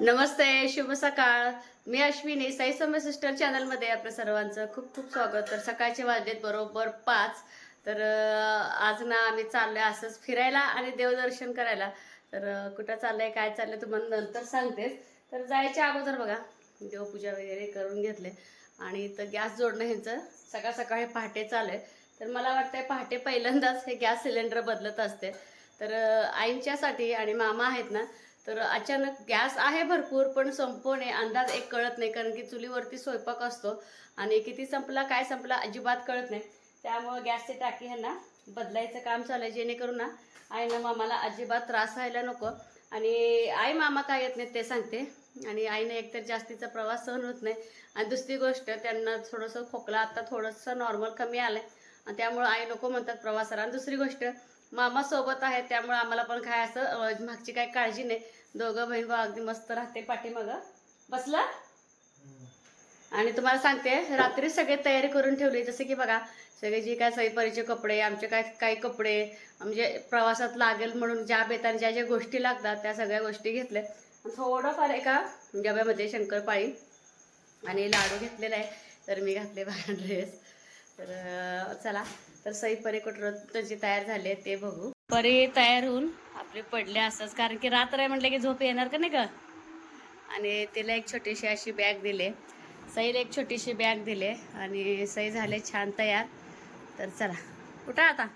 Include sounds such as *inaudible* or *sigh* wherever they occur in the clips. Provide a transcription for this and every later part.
नमस्ते शुभ सकाळ. मी अश्विनी साई समय सिस्टर चॅनलमध्ये आपल्या सर्वांचं खूप खूप स्वागत. तर सकाळचे वाजलेत बरोबर पाच. तर आज ना आम्ही चाललोय असंच फिरायला आणि देवदर्शन करायला. तर कुठं कुठं चाललंय काय चाललंय तुम्हाला नंतर सांगतेच. तर जायच्या अगोदर बघा देवपूजा वगैरे करून घेतले. आणि तर गॅस जोडणं ह्यांचं. सकाळ सकाळी पहाटे चालू आहे तर मला वाटतंय पहाटे पहिल्यांदाच हे गॅस सिलेंडर बदलत असते. तर आईंच्यासाठी आणि मामा आहेत ना तर अचानक गॅस आहे भरपूर पण संपवणे अंदाज एक कळत नाही कारण की चुलीवरती स्वयंपाक असतो. आणि किती संपला काय संपला अजिबात कळत नाही. त्यामुळं गॅसची टाकी ह्यांना बदलायचं काम चालू आहे जेणेकरून ना आईनं मामाला अजिबात त्रास व्हायला नको. आणि आई मामा काय येत नाहीत ते सांगते. आणि आईनं एकतर जास्तीचा प्रवास सहन होत नाही. आणि दुसरी गोष्ट त्यांना थोडंसं खोकला आता थोडंसं नॉर्मल कमी आलं आहे आणि त्यामुळं आई नको म्हणतात प्रवासाला. आणि दुसरी गोष्ट मामा सोबत आहे त्यामुळे आम्हाला पण काय असं मागची काय काळजी नाही. दोघं बहीण भाऊ अगदी मस्त राहते पाठीमागं. बसला? आणि तुम्हाला सांगते रात्री सगळे तयारी करून ठेवली. जसे की बघा सगळे जे काय सईपरीचे कपडे आमचे काय काही कपडे म्हणजे प्रवासात लागेल म्हणून ज्या बेताने ज्या ज्या गोष्टी लागतात त्या सगळ्या गोष्टी घेतल्या. आणि थोडंफार एका डब्यामध्ये शंकरपाळी आणि लाडू घेतलेला आहे. तर मी घातले बघा ड्रेस तर चला. तर सई परी कुठं त्याची तयार झाली ते बघू. परी तयार होऊन आपले पडले असंच कारण की रात्र आहे म्हटलं की झोप येणार का नाही का आणि तिला एक छोटीशी अशी बॅग दिले. सईला एक छोटीशी बॅग दिले. आणि सई झाले छान तयार. तर चला कुठं आता.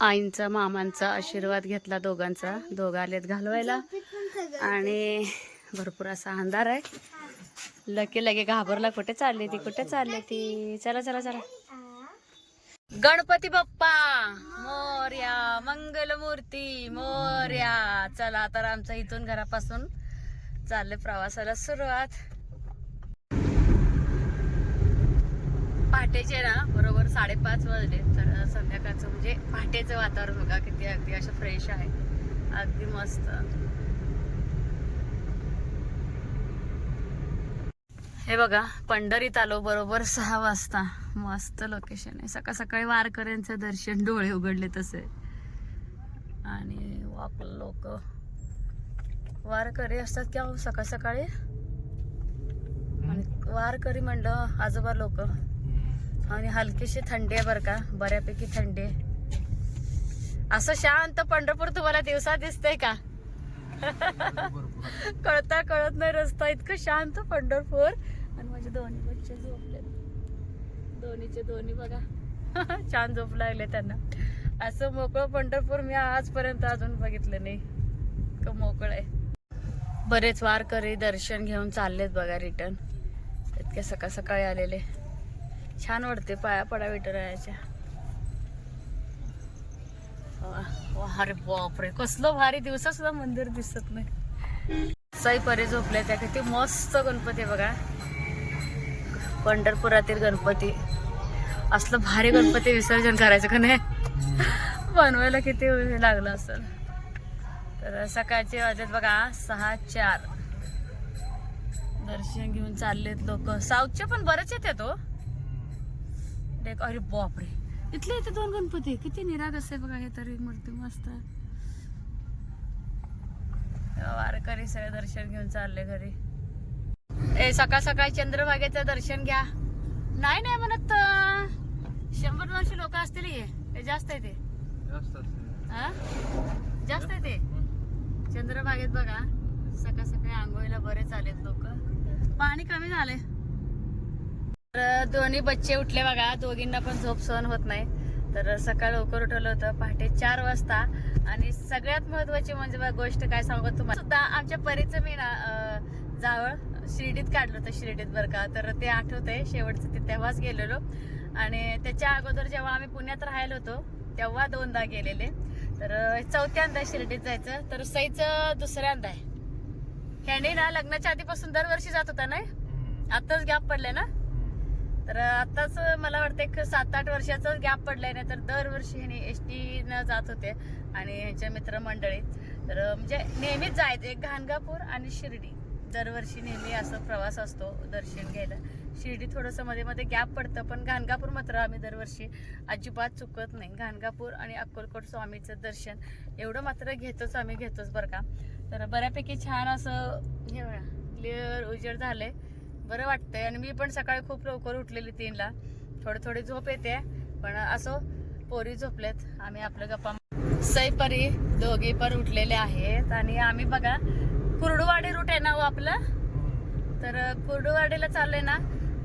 आईंचा मामांचा आशीर्वाद घेतला दोघांचा. दोघं आलेत घालवायला. आणि भरपूर असा अंधार आहे. लगे लगे घाबरला कुठे चालली ती कुठे चालली ती? चला चला चला. गणपती बाप्पा मोर्या मंगलमूर्ती मोर्या. चला तर आमच्या इथून घरापासून चालले प्रवासाला सुरुवात. पहाटेचे ना बरोबर साडेपाच वाजले तर संध्याकाळचं म्हणजे पहाटेचं वातावरण बघा किती अगदी असं फ्रेश आहे. अगदी मस्त. हे बघा पंढरीत आलो बरोबर सहा वाजता. मस्त लोकेशन आहे. सकाळ सकाळी वारकऱ्यांचं दर्शन डोळे उघडले तसे. आणि वाप लोक. वारकरी असतात की अहो सकाळ सकाळी? आणि वारकरी म्हणलं आजोबा लोक. आणि हलकीशी थंडी आहे बरं का बऱ्यापैकी थंडी. आहे असं शांत पंढरपूर तुम्हाला दिवसा दिसतंय का? *laughs* कळता कळत नाही रस्ता. इतकं शांत पंढरपूर. माझे दोन्ही बच्चे झोपले दोन्हीचे दोन्ही बघा. *laughs* छान झोप लागले त्यांना. असं मोकळं पंढरपूर मी आजपर्यंत अजून बघितलं नाही. इतकं मोकळं आहे. बरेच वारकरी दर्शन घेऊन चाललेत बघा रिटर्न इतके सकाळ सकाळी आलेले. छान वाटते पाया पडा विठुरायाच्या वा- अरे बापरे कसलं भारी दिवसा सुद्धा मंदिर दिसत नाही. साई परे झोपले त्या किती मस्त गणपती बघा. पंढरपुरातील गणपती. असलं भारी गणपती विसर्जन करायचं का नाही? बनवायला किती वेळ असेल. तर सकाळचे वाजत बघा सहा चार. दर्शन घेऊन चाललेत लोक. साऊथचे पण बरेच येतात हो देख अरे बापरे. इथले इथे दोन गणपती. किती निराग असे बघा हे तरी मूर्ती मस्त वारकरी सगळे दर्शन घेऊन चालले घरी. ए सकाळ सकाळी चंद्रभागेचं दर्शन घ्या. नाही नाही म्हणत शंभर दोनशे लोक असतील हे. जास्त आहे ते? जास्त आहे ते? चंद्रभागेत बघा. सकाळ सकाळी आंघोळीला बरेच आलेत लोक. पाणी कमी झाले तर दोन्ही बच्चे उठले बघा. दोघींना पण झोप सहन होत नाही. तर सकाळ लवकर उठवलं होतं. पहाटे चार वाजता. आणि सगळ्यात महत्वाची म्हणजे गोष्ट काय सांगू तुम्हाला सुद्धा आमच्या परीचं मी ना जावळ. शिर्डीत काढलं होतं शिर्डीत बरं का. तर ते आठवतंय शेवटचं ते तेव्हाच गेलेलो. आणि त्याच्या अगोदर जेव्हा आम्ही पुण्यात राहिलो होतो तेव्हा दोनदा गेलेले. तर चौथ्यांदा शिर्डीत जायचं. तर सईचं दुसऱ्यांदा आहे ह्याने ना लग्नाच्या आधीपासून दरवर्षी जात होता नाही आताच गॅप पडले ना? तर आताच मला वाटतं एक सात आठ वर्षाचाच गॅप पडलाय ना तर दरवर्षी ह्याने एस टीनं जात होते आणि ह्यांच्या मित्रमंडळी तर म्हणजे नेहमीच जायचं एक घाणगापूर आणि शिर्डी. दरवर्षी नेहमी असं प्रवास असतो दर्शन घ्यायला. शिर्डी थोडंसं मध्ये मध्ये गॅप पडतं पण घाणगापूर मात्र आम्ही दरवर्षी अजिबात चुकत नाही. घाणगापूर आणि अक्कलकोट स्वामीचं दर्शन एवढं मात्र घेतोच आम्ही घेतोच बरं का. तर बऱ्यापैकी छान असं हे क्लिअर उजेड झालंय. बरं वाटतंय. आणि मी पण सकाळी खूप लवकर उठलेली तीनला. थोडी थोडी झोप येते पण असो पोरी झोपलेत. आम्ही आपलं गप्पा सैपरी दोघी पण उठलेले आहेत. आणि आम्ही बघा आहे ना आपलं. तर कुर्डुवाडीला आहे ना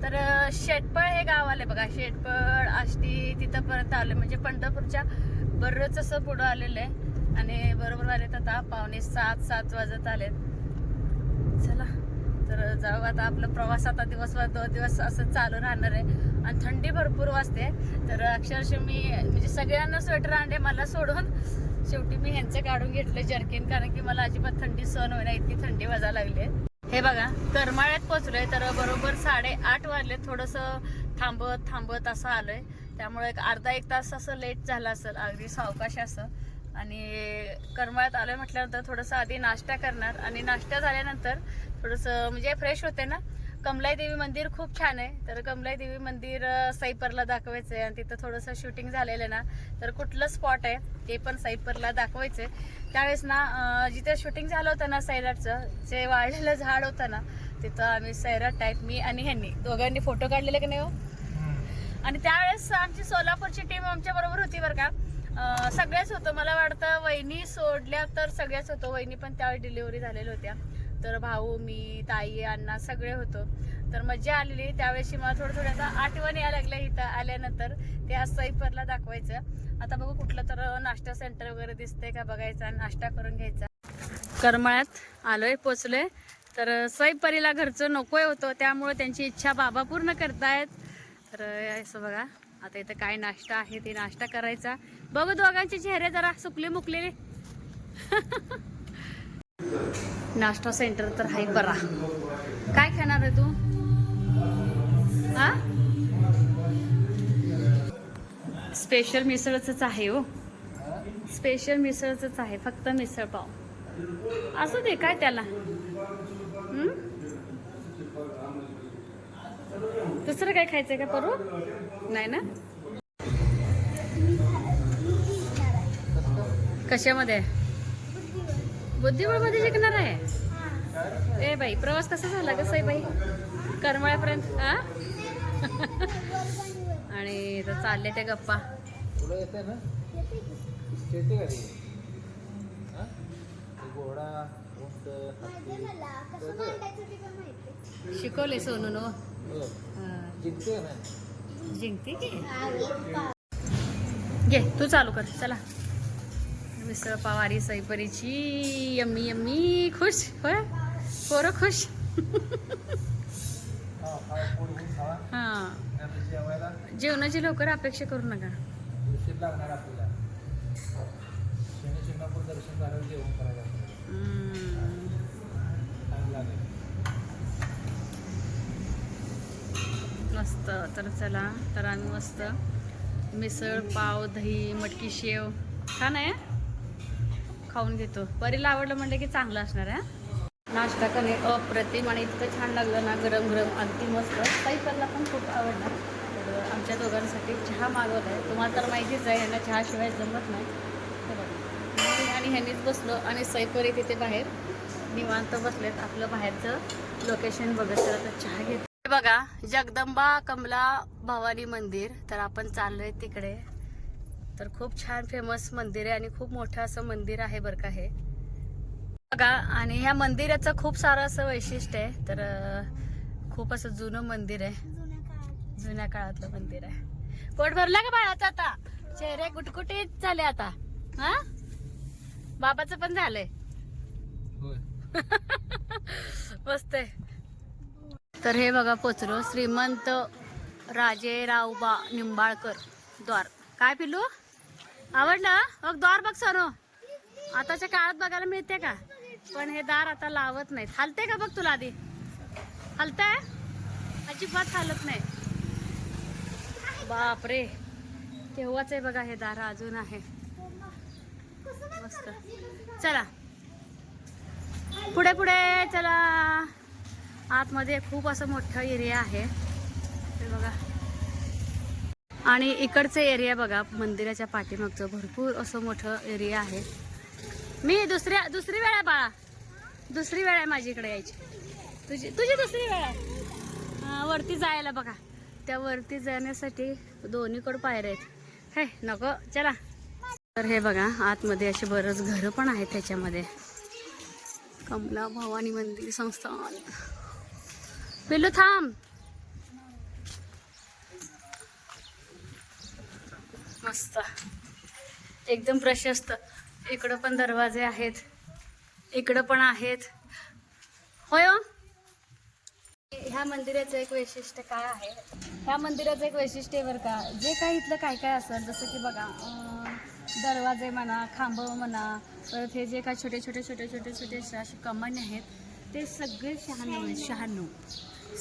तर शेटपळ हे गाव आले बघा. शेटपळ आष्टी तिथंपर्यंत आले म्हणजे पंढरपूरच्या बरंच असं पुढं आलेलं आहे. आणि बरोबर आलेत आता पावणे सात सात वाजत आलेत. चला तर जाऊ आता आपला प्रवास आता दिवसभर दोन दिवस असं चालू राहणार आहे. आणि थंडी भरपूर वाजते. तर अक्षरशः मी म्हणजे सगळ्यांना स्वेटर आणले मला सोडून शेवटी मी ह्यांचं काढून घेतलं जर्किन कारण की मला अजिबात थंडी सहन होईना इतकी थंडी वाजा लागली आहे. हे बघा करमाळ्यात पोचलोय तर बरोबर साडेआठ वाजले थोडस थांबत थांबत असं आलोय. त्यामुळे एक अर्धा एक तास असं लेट झाला असेल अगदी सावकाश असं. आणि करमाळ्यात आलोय म्हटल्यानंतर थोडंसं आधी नाश्ता करणार. आणि नाश्ता झाल्यानंतर थोडंसं म्हणजे फ्रेश होते ना कमलाई देवी मंदिर खूप छान आहे. तर कमलाई देवी मंदिर अं, सैपरला दाखवायचं आहे आणि तिथं थोडंसं शूटिंग झालेलं आहे ना तर कुठलं स्पॉट आहे ते पण सैपरला दाखवायचं आहे त्यावेळेस ना जिथे शूटिंग झालं होतं ना सैराटचं जे वाळलेलं झाड होतं ना तिथं आम्ही सैराट टाईप मी आणि ह्यांनी दोघांनी फोटो काढलेले का नाही हो? आणि त्यावेळेस आमची सोलापूरची टीम आमच्या बरोबर होती बरं का. सगळ्याच होतं मला वाटतं वहिनी सोडल्या तर सगळ्याच होतो वहिनी पण त्यावेळी डिलिव्हरी झालेल्या होत्या. तर भाऊ मी ताई अण्णा सगळे होतो. तर मजा आलेली. त्यावेळेशी मला थोडं थोडं आता आठवण यायला लागल्या इथं आल्यानंतर. ते आज सईपरला दाखवायचं. आता बघू कुठलं तर नाश्ता सेंटर वगैरे दिसतंय का बघायचा नाश्ता करून घ्यायचा. करमाळ्यात आलोय पोचलोय. तर सईपरीला घरचं नकोय होतं. त्यामुळे त्यांची इच्छा बाबा पूर्ण करतायत. तर असं बघा. आता इथं काय नाश्ता आहे ते नाश्ता करायचा. बघू दोघांचे चेहरे जरा सुकले मुकलेले *laughs* नाश्ता सेंटर तर हाय बरा. काय खाणार आहे तू? हा? स्पेशल मिसळच आहे हो. स्पेशल मिसळच आहे फक्त मिसळ पाव. असं दे काय त्याला? दुसरं काय खायचंय का परू? नाही ना? कशामध्ये? बुद्धिबळमध्ये शिकणार आहे? ए बाई प्रवास कसा झाला कसं आहे बाई करमाळ्यापर्यंत हा आणि चालले त्या गप्पा? शिकवले सोनू नो? हो. ना? जिंकते की? घे तू चालू कर चला. मिसळ पावारी सईपरीची यम्मी यम्मी. खुश? होय? पोरं खुश? हां. जेवणाची लवकर अपेक्षा करू नका. मस्त. तर चला तर आम्ही मस्त. मिसळ पाव दही मटकी शेव. छान आहे? खाऊन घेतो. परीला आवडलं म्हणलं की चांगलं असणार आहे नाश्ता कणे अप्रतिम आणि इतकं छान लागलं ना गरम गरम अगदी मस्त. साईपरला पण खूप आवडला. तर आमच्या दोघांसाठी चहा मागवला आहे तुम्हाला तर माहितीच आहे यांना चहाशिवाय जमत नाही. मी आणि ह्यांनीच बसलो आणि सैपरी तिथे बाहेर. निवांत बसलेत. आपलं बाहेरचं लोकेशन बघत तर आता चहा घेत. बघा जगदंबा कमला भवानी मंदिर. तर आपण चाललोय तिकडे. तर खूप छान फेमस मंदिर आहे आणि खूप मोठं असं मंदिर आहे बरं का हे. बघा आणि ह्या मंदिराचं खूप सारं असं वैशिष्ट्य आहे. तर खूप असं जुनं मंदिर आहे. जुन्या काळातलं मंदिर आहे. पोट भरला का बाळाचं आता? चेहरे गुटगुटीत झाले आता. हा? बाबाचं पण झालंय. *laughs* मस्त आहे. तर हे बघा पोचलो श्रीमंत राजे रावबा निंबाळकर द्वार. काय पिलू आवडलं? मग द्वार बघ सरो आताच्या काळात बघायला मिळते का? पण हे दार आता लावत नाहीत. हलते का बघ तुला आधी? हलतंय? अजिबात हालत नाही. बापरे. तेव्हाच आहे बघा हे दार अजून आहे. मस्त. चला. पुढे पुढे. चला. आतमध्ये खूप असं मोठं एरिया आहे. ते बघा. आणि इकडचे एरिया बघा मंदिराच्या पाठीमागचं. भरपूर असं मोठं एरिया आहे. मी दुसऱ्या दुसरी वेळा बाळा. दुसरी वेळ आहे इकडे यायची. तुझी तुझी दुसरी वेळ आहे. वरती जायला बघा. त्या वरती जाण्यासाठी दोन्हीकडे पायऱ्या आहेत. हे नको चला. तर हे बघा आतमध्ये असे बरंच घरं पण आहेत त्याच्यामध्ये. कमला भवानी मंदिर संस्थान. पिलू थांब. मस्त. एकदम प्रशस्त. इकडं पण दरवाजे आहेत. इकडं पण आहेत. होय हो? ह्या मंदिराचं एक वैशिष्ट्य काय आहे? ह्या मंदिराचं एक वैशिष्ट्य बरं का. जे काही इथलं काय काय असेल जसं की बघा दरवाजे म्हणा खांब म्हणा परत हे जे काय छोटे छोटे छोटे छोटे छोटे असे कमन आहेत ते सगळे शहाण्णव आहेत शहाण्णव.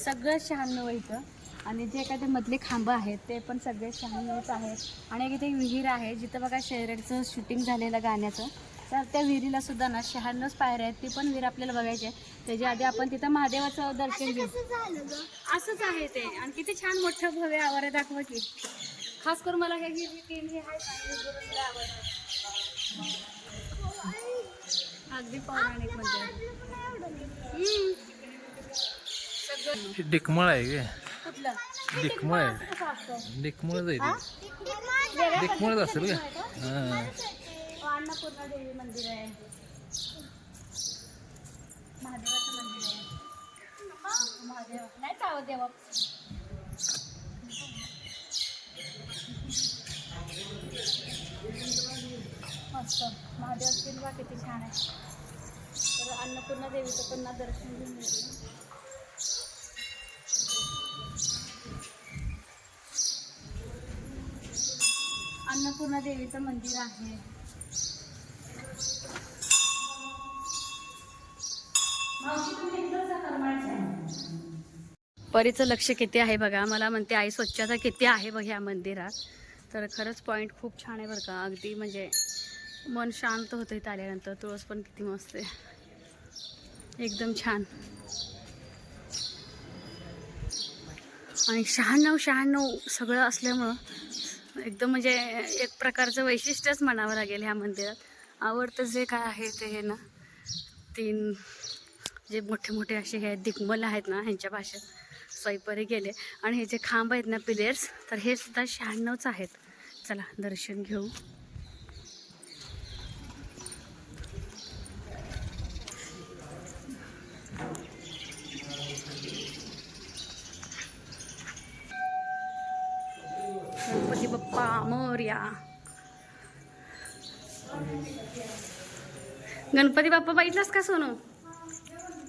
सगळं शहाण्णव इथं. आणि जे काय ते मधले खांब आहेत ते पण सगळे शहाण्णवच आहेत. आणि एक इथे विहीर आहे जिथं बघा शर्यतचं शूटिंग झालेलं गाण्याचं. तर त्या विहिरीला सुद्धा ना शहाण्णवच पायऱ्या आहेत ती पण विहीर आपल्याला बघायची आहे. त्याच्या आधी आपण तिथं महादेवाचं दर्शन घेऊ. असंच आहे ते. आणि किती छान मोठं भव्य आवार आहे दाखवा की खास करून मला हे ही. अगदी पौराणिक म्हणजे. डिकमळ आहे काय डिकमळ डिकमळच असेल का? हां. अन्नपूर्णा देवी मंदिर आहे महादेवाचं मंदिर आहे महादेव नाही का? देवा मस्त महादेव किल्ला किती छान आहे. तर अन्नपूर्णा देवीचं पण दर्शन घेऊन अन्नपूर्णा देवीचं मंदिर आहे. परीचं लक्ष किती आहे बघा. मला म्हणते आई स्वच्छता किती आहे बघ ह्या मंदिरात. तर खरंच पॉईंट खूप छान आहे बरं का. अगदी म्हणजे मन शांत होतं इथं आल्यानंतर तुळस पण किती मस्त आहे. एकदम छान. आणि शहाण्णव शहाण्णव सगळं असल्यामुळं एकदम म्हणजे एक प्रकारचं वैशिष्ट्यच म्हणावं लागेल ह्या मंदिरात. आवडतं जे काय आहे ते हे ना तीन जे मोठे मोठे असे हे दिग्मल आहेत ना ह्यांच्या भाषेत स्वयंपारी गेले. आणि हे जे खांब आहेत ना पिलेर्स तर हे सुद्धा शहाण्णवच आहेत. चला दर्शन घेऊ गणपती बाप्पा मोर्या. गणपती बाप्पा बघितलास का सोनू?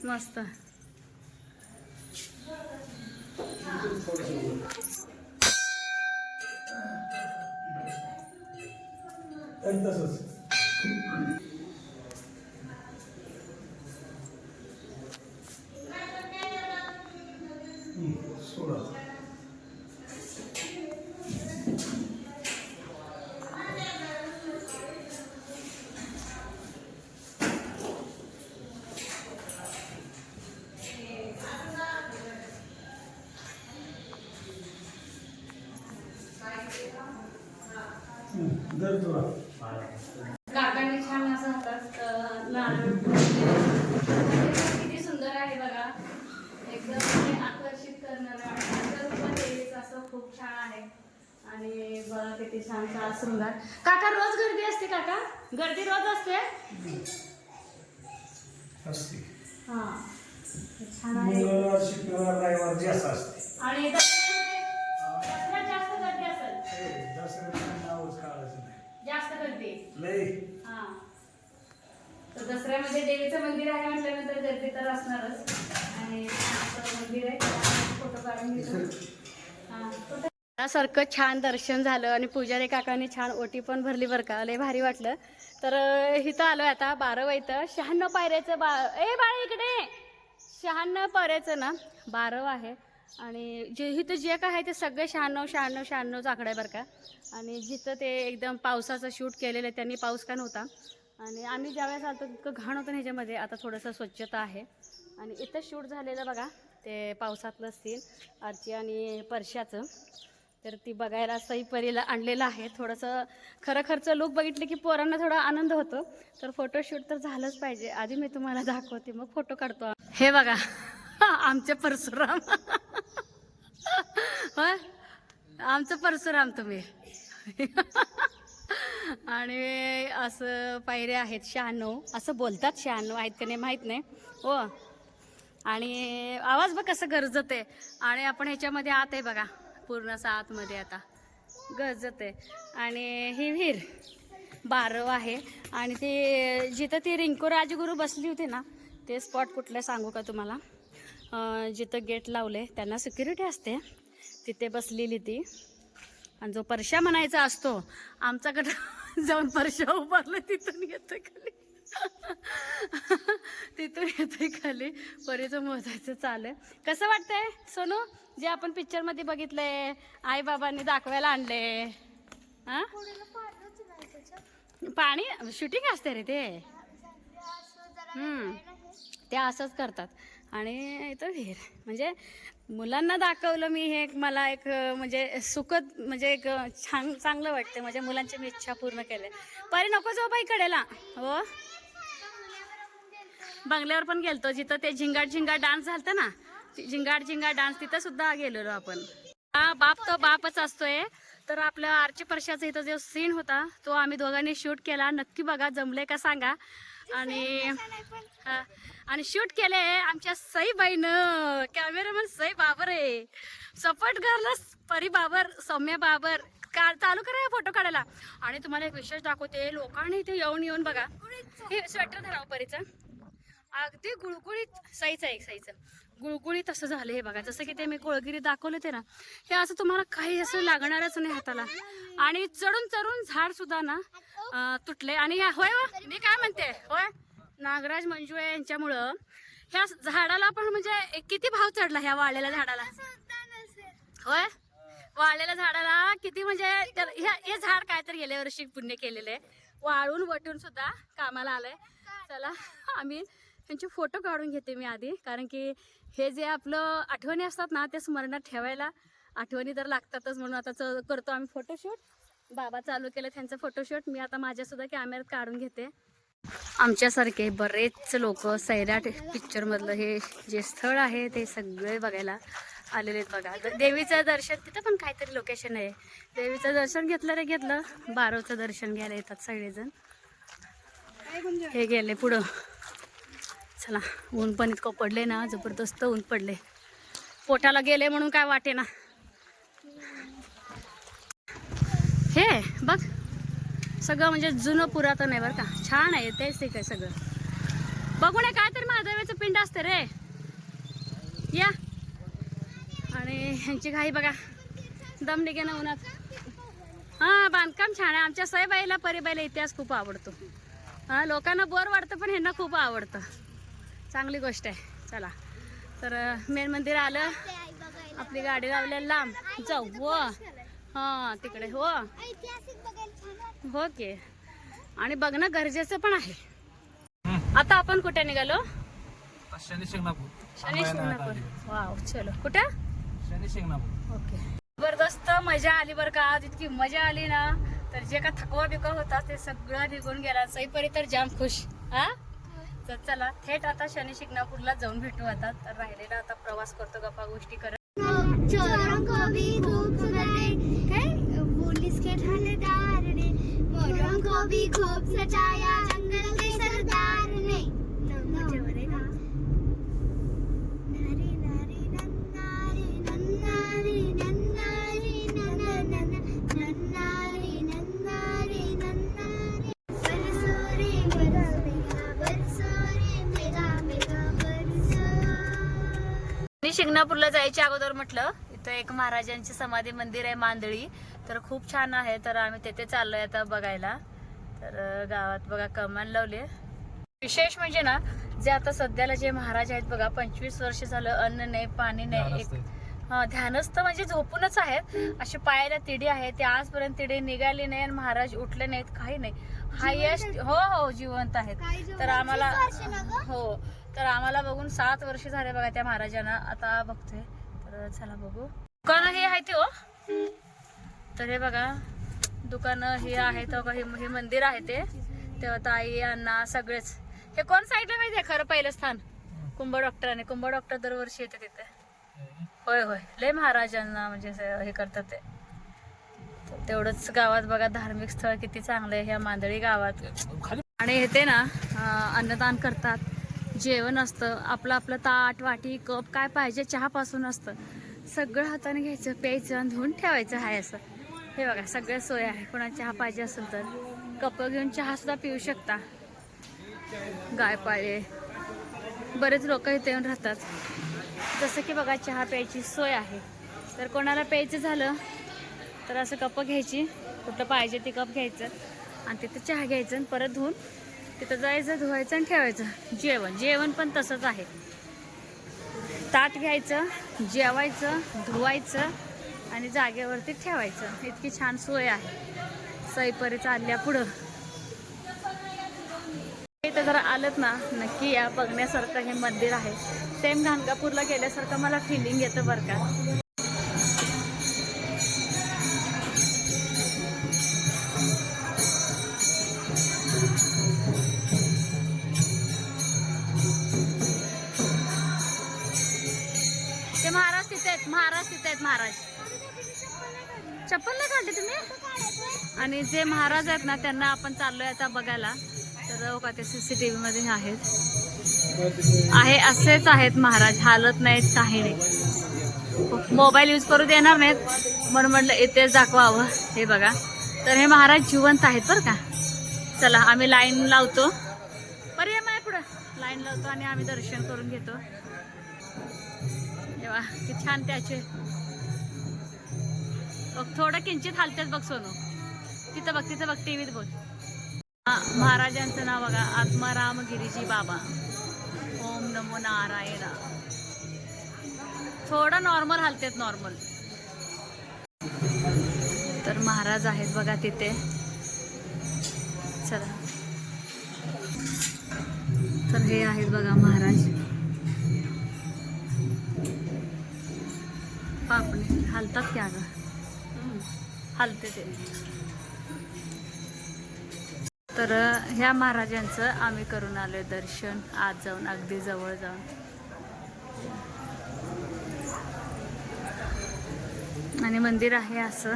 मस्त. काकांनी सारखं छान दर्शन झालं आणि पुजारी काकांनी छान ओटी पण भरली बरं का. लय भारी वाटलं. तर इथं आलो आता बारा इथं. शहाण्णव पायऱ्याचं बा ए बाळा इकडे. शहाण्णव पायऱ्याचं ना? बारव आहे. आणि जे इथं जे काय आहे ते सगळे शहाण्णव शहाण्णव शहाण्णवचा आकडा आहे बरं का. आणि जिथं ते एकदम पावसाचं शूट केलेलं आहे त्यांनी पाऊस का नव्हता. आणि आम्ही ज्यावेळेस आलो तितकं घाण होतं ना ह्याच्यामध्ये. आता थोडंसं स्वच्छता आहे. आणि इथं शूट झालेलं बघा. ते पावसातलं सीन आजी आणि परशाचं तर ती बघायला सईपरीला आणलेलं आहे. थोडंसं खरं खरचं लुक बघितलं की पोरांना थोडा आनंद होतो. तर फोटोशूट तर झालंच पाहिजे. आधी मी तुम्हाला दाखवते. मग फोटो काढतो हे बघा. *laughs* आमचे परशुराम. *laughs* होय? आमचं परशुराम तुम्ही. *laughs* आणि असं पायरे आहेत शहाण्णव. असं बोलतात शहाण्णव आहेत का नाही माहीत नाही. हो. आणि आवाज बघ कसं गरजत आहे आणि आपण ह्याच्यामध्ये आत आहे बघा. पूर्ण आतमध्ये आता. गरजत आहे आणि ही विहीर बारव आहे. आणि ते जिथं ती रिंकू राजगुरू बसली होती ना ते स्पॉट कुठलं सांगू का तुम्हाला? जिथं गेट लावले त्यांना सिक्युरिटी असते. तिथे बसलेली ती. आणि जो परशा म्हणायचा असतो आमच्याकडं *laughs* जाऊन परशा उभारलं तिथून येतं खाली. तिथून येतोय खाली. परीचं मोजायचं चालू आहे कसं वाटतंय सोनू? जे आपण पिक्चरमध्ये बघितलंय आई बाबांनी दाखवायला आणले. हा पाणी? शूटिंग असते रे ते. हम्म. ते असंच करतात. आणि इथं विहीर. म्हणजे मुलांना दाखवलं मी हे एक मला एक म्हणजे सुखद म्हणजे एक छान चांगलं वाटतं म्हणजे मुलांची मी इच्छा पूर्ण केली. परी नको जाऊ बाई कडेला. हो? बंगल्यावर पण गेलतो. जिथं ते झिंगाट झिंगाट डान्स झालता ना झिंगाट झिंगाट डान्स तिथं सुद्धा गेलेलो आपण. हा बाप तो बापच असतोय. तर आपल्या आरची परशाचा इथं जो सीन होता तो आम्ही दोघांनी शूट केला. नक्की बघा जमले का सांगा. आणि हा, आणि शूट केले आमच्या सई बाईन कॅमेरामॅन सई बाबर आहे. सपोर्ट करला परी बाबर सौम्य बाबर. का चालू करा फोटो काढायला. आणि तुम्हाला एक विशेष दाखवते लोकांनी इथे येऊन येऊन बघा. हे स्वेटर धरावं परीचं. अगदी गुळगुळीत साईचं एक साईचं. गुळगुळीत असं झालं हे बघा. जसं की ते मी कोळगिरी दाखवले ते ना हे असं तुम्हाला काही असं लागणारच नाही हाताला. आणि चढून चढून झाड सुद्धा ना तुटले. आणि होय हो, मी काय म्हणते होय नागराज मंजुळे यांच्यामुळं ह्या झाडाला पण म्हणजे किती भाव चढला ह्या वाळलेल्या झाडाला? होय? वाळलेल्या झाडाला किती म्हणजे ह्या- हे झाड काय तर गेल्या वर्षी पुण्य केलेले वाळून वटून सुद्धा कामाला आलंय. चला आम्ही त्यांचे फोटो काढून घेते मी आधी. कारण की हे जे आपलं आठवणी असतात ना ते स्मरणात ठेवायला आठवणी तर लागतातच म्हणून आता च- करतो आम्ही फोटोशूट बाबा चालू केलं त्यांचं फोटोशूट मी आता माझ्यासुद्धा कॅमेऱ्यात काढून घेते. आमच्यासारखे बरेच लोक सैराट पिक्चरमधलं हे जे स्थळ आहे ते सगळे बघायला आलेले आहेत बघा. देवीचं दर्शन तिथं पण काहीतरी लोकेशन आहे. देवीचं दर्शन घेतलं रे घेतलं. बारवचं दर्शन घ्यायला येतात सगळेजण. हे गेले पुढं. चला ऊन पण इतकं पडले ना जबरदस्त ऊन पडले पोटाला गेले म्हणून काय वाटे ना. हे बघ. सगळं म्हणजे जुनं पुरातन आहे बरं का. छान आहे तेच ते काय सगळं. बघू नये काय तरी महादेवाचं पिंड असतं रे. या. आणि ह्यांची घाई बघा. दम निघे उन्हात. हा बांधकाम छान आहे. आमच्या सईबाईला परिबाईला इतिहास खूप आवडतो. हा लोकांना बोर वाटतं पण ह्यांना खूप आवडतं. चांगली गोष्ट आहे. चला. तर मेन मंदिर आलं. आपली गाडी लावलेली लांब. जाऊ हो. हा तिकडे हो. हो की. आणि बघणं गरजेचं पण आहे. आता आपण कुठे निघालो? शनी शिंगणापूर. शनी शिंगणापूर. वाव चलो. कुठं? शनी शिंगणापूर. ओके. जबरदस्त मजा आली बरं का. आज इतकी मजा आली ना तर जे का थकवा बिकवा होता ते सगळं निघून गेला. सईपरी तर जाम खुश. हा? तर चला थेट आता शनी शिंगणापूरला जाऊन भेटू आता. तर राहिलेला आता प्रवास करतो गप्पा गोष्टी करत. बोलीस को भी खूब काय के थानेदार ने मोरों को भी खूब सजाया शिंगणापूरला जायच्या अगोदर म्हटलं इथं एक महाराजांची समाधी मंदिर आहे मांदळी. तर खूप छान आहे तर आम्ही तिथे चाललोय आता बघायला. तर गावात बघा कमान लावले विशेष म्हणजे ना जे आता सध्याला जे महाराज आहेत बघा पंचवीस वर्ष झालं अन्न नाही पाणी नाही एक हा ध्यानस्थ म्हणजे झोपूनच आहेत. अशी पायाला तिडी आहे ते आजपर्यंत तिडी निघाली नाही आणि महाराज उठले नाहीत काही नाही. हायेस्ट हो हो जिवंत आहेत. तर आम्हाला हो. तर आम्हाला बघून सात वर्ष झाले बघा त्या महाराजांना. आता बघतोय. तर चला बघू. कोण हे आहे ते हो. तर हे बघा दुकानं हे आहेत बघा हे मंदिर आहे ते. तेव्हा ताई अण्णा सगळेच. हे कोण साईडला माहिती आहे खरं पहिलं स्थान. कुंभ डॉक्टर आणि कुंभ डॉक्टर दरवर्षी येते तिथे. होय होय. लय महाराजांना म्हणजे हे करतात ते. तेवढंच गावात बघा धार्मिक स्थळ किती चांगलं आहे. ह्या मांदळी गावात. आणि येते ना अन्नदान करतात. जेवण असतं आपलं आपलं ताट वाटी कप काय पाहिजे चहापासून असतं. सगळं हाताने घ्यायचं प्यायचं आणि धुवून ठेवायचं आहे असं. हे बघा सगळं सोय आहे. कोणाला चहा पाहिजे असेल तर. कप घेऊन चहासुद्धा पिऊ शकता. गाय पाळे बरेच लोक इथे येऊन राहतात. जसं की बघा चहा प्यायची सोय आहे. तर कोणाला प्यायचं झालं तर असं कप घ्यायची. कुठं पाहिजे ते कप घ्यायचं. आणि तिथं चहा घ्यायचं आणि परत धुवून तिथं जायचं धुवायचं आणि ठेवायचं. जेवण. जेवण पण तसंच आहे. ताट घ्यायचं जेवायचं धुवायचं आणि जागेवरती ठेवायचं. इतकी छान सोय आहे. सईपरी चालल्या पुढं. इथं जरा आलत ना नक्की या बघण्यासारखं हे मंदिर आहे. सेम घाणगापूरला गेल्यासारखं मला फिलिंग येतं बरं का. महाराज तिथे आहेत महाराज. चप्पल नाही काढली तुम्ही? आणि जे महाराज आहेत ना त्यांना आपण चाललोय आता बघायला. तर का ते सीसीटीव्ही मध्ये आहेत. आहे असेच आहेत महाराज. हालत नाहीत काही नाही मोबाईल यूज करू देणार नाहीत. म्हणून म्हटलं इथेच दाखवावं. हे बघा. तर हे महाराज जिवंत आहेत बरं का. चला आम्ही लाईन लावतो. पर्याय माय पुढं. लाईन लावतो आणि आम्ही दर्शन करून घेतो. तेव्हा किती छान त्याचे. बघ थोडं किंचित हालतात बघ सोनू. तिथं बघ तिथं बघ टीव्हीत बोल. महाराजांचं नाव बघा आत्माराम गिरीजी बाबा. ओम नमो नारायण. थोडं नॉर्मल हलतेत नॉर्मल तर महाराज आहेत बघा तिथे. चला. तर हे आहेत बघा महाराज. पापणे. हालतात की अगं? हालते ते. तर ह्या महाराजांचं आम्ही करून आलोय दर्शन. आज जाऊन अगदी जवळ जाऊन. आणि मंदिर आहे असं.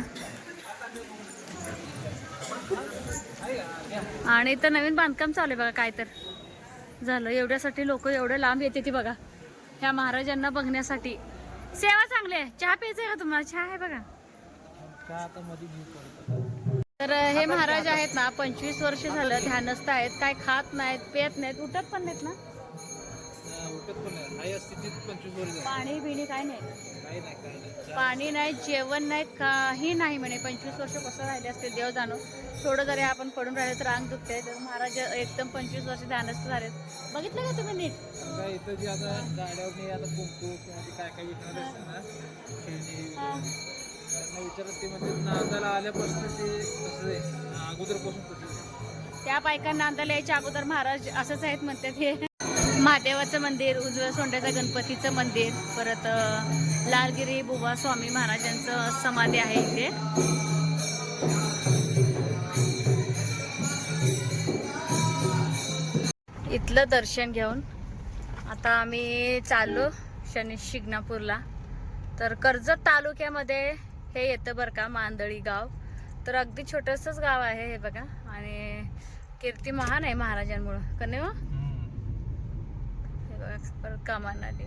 आणि इथं नवीन बांधकाम चालू आहे बघा काय तर. झालं. एवढ्यासाठी लोक एवढं लांब येते ती बघा. ह्या महाराजांना बघण्यासाठी. सेवा चांगली आहे. चहा प्यायचा आहे का तुम्हाला? चहा आहे बघा. का आता मध्ये घेऊ पडतं तर हे महाराज आहेत ना पंचवीस वर्ष झालं ध्यानस्थ आहेत. काय खात नाहीत पेत नाहीत उठत पण नाहीत ना? उठत पण स्थितीत पंचवीस झाली. पाणी बिणी काय नाही. काही नाही काही नाही. पाणी नाही जेवण नाही काही नाही म्हणे. पंचवीस वर्ष कसं राहिले असते देव जाणो. थोडं जरी आपण पडून राहिले तर अंग दुखते. तर महाराज एकदम पंचवीस वर्ष ध्यानस्थ झालेत. बघितलं का तुम्ही नीट? काय इथं जे आता गाड्यावर नाही आता कुंकू किंवा ते काय काय विकणार असतं ना खेळणी. हा. त्यांना विचारत ते म्हणजे नांदाला आल्यापासून ते तसं आहे. अगोदरपासून तसं आहे. त्या बायकांना नांदायला यायच्या अगोदर महाराज असंच आहेत म्हणतात हे. महादेवाचं मंदिर उजव्या सोंड्याचं गणपतीचं मंदिर परत लालगिरी बुवा स्वामी महाराजांचं समाधी आहे इथे. इथलं दर्शन घेऊन आता आम्ही चाललो शनी शिंगणापूरला तर कर्जत तालुक्यामध्ये हे येतं बरं का मांदळी गाव. तर अगदी छोटंसंच गाव आहे हे बघा. आणि कीर्ती महान आहे महाराजांमुळं. कने हो? हे बघा परत कामांना आली